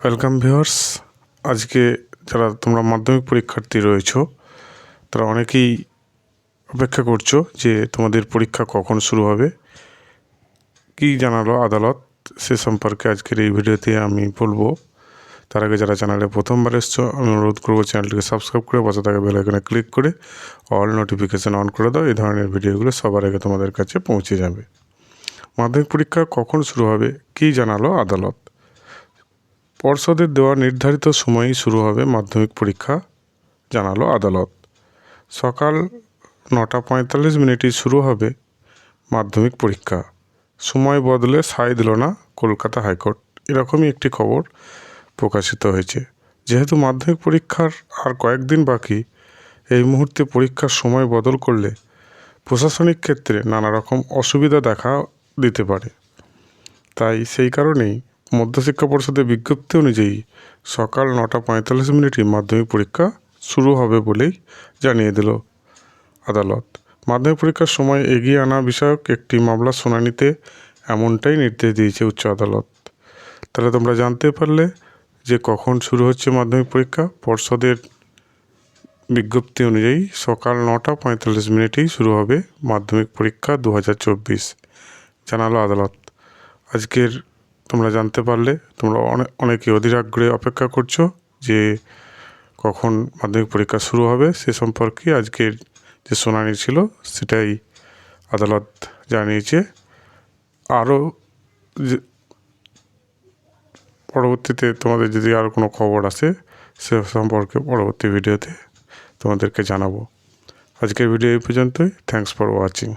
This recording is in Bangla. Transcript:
ওয়েলকাম ভিউয়ার্স আজকে যারা তোমরা মাধ্যমিক পরীক্ষার্থী রয়েছো, তারা অনেকেই অপেক্ষা করছ যে তোমাদের পরীক্ষা কখন শুরু হবে। কী জানালো আদালত সে সম্পর্কে আজকের এই ভিডিওতে আমি বলব। তার আগে যারা চ্যানেলে প্রথমবার এসছো, আমি অনুরোধ করব চ্যানেলটিকে সাবস্ক্রাইব করে পাশে থাকা বেল আইকনে ক্লিক করে অল নোটিফিকেশান অন করে দাও। এই ধরনের ভিডিওগুলো সবার আগে তোমাদের কাছে পৌঁছে যাবে। মাধ্যমিক পরীক্ষা কখন শুরু হবে, কী জানালো আদালত? পর্ষদের দেওয়া নির্ধারিত সময়েই শুরু হবে মাধ্যমিক পরীক্ষা, জানালো আদালত। সকাল নটা পঁয়তাল্লিশ মিনিটেই শুরু হবে মাধ্যমিক পরীক্ষা। সময় বদলে সায় দিল না কলকাতা হাইকোর্ট। এরকমই একটি খবর প্রকাশিত হয়েছে। যেহেতু মাধ্যমিক পরীক্ষার আর কয়েকদিন বাকি, এই মুহূর্তে পরীক্ষার সময় বদল করলে প্রশাসনিক ক্ষেত্রে নানা রকম অসুবিধা দেখা দিতে পারে। তাই সেই কারণেই মধ্যশিক্ষা পর্ষদের বিজ্ঞপ্তি অনুযায়ী সকাল নটা পঁয়তাল্লিশ মিনিটে মাধ্যমিক পরীক্ষা শুরু হবে বলেই জানিয়ে দিল আদালত। মাধ্যমিক পরীক্ষার সময় এগিয়ে আনা বিষয়ক একটি মামলার শুনানিতে এমনটাই নির্দেশ দিয়েছে উচ্চ আদালত। তাহলে তোমরা জানতে পারলে যে কখন শুরু হচ্ছে মাধ্যমিক পরীক্ষা। পর্ষদের বিজ্ঞপ্তি অনুযায়ী সকাল নটা পঁয়তাল্লিশ মিনিটেই শুরু হবে মাধ্যমিক পরীক্ষা দু হাজার চব্বিশ। জানালো আদালত। আজকের তোমরা জানতে পারলে, তোমরা অনেক অনেকে অধীর আগ্রহে অপেক্ষা করছ যে কখন মাধ্যমিক পরীক্ষা শুরু হবে সে সম্পর্কে আজকের যে শুনানি ছিল সেটাই আদালত জানিয়েছে। আরও যে পরবর্তীতে তোমাদের যদি আরও কোনো খবর আসে সে সম্পর্কে পরবর্তী ভিডিওতে তোমাদেরকে জানাব। আজকের ভিডিও এই পর্যন্তই। Thanks for watching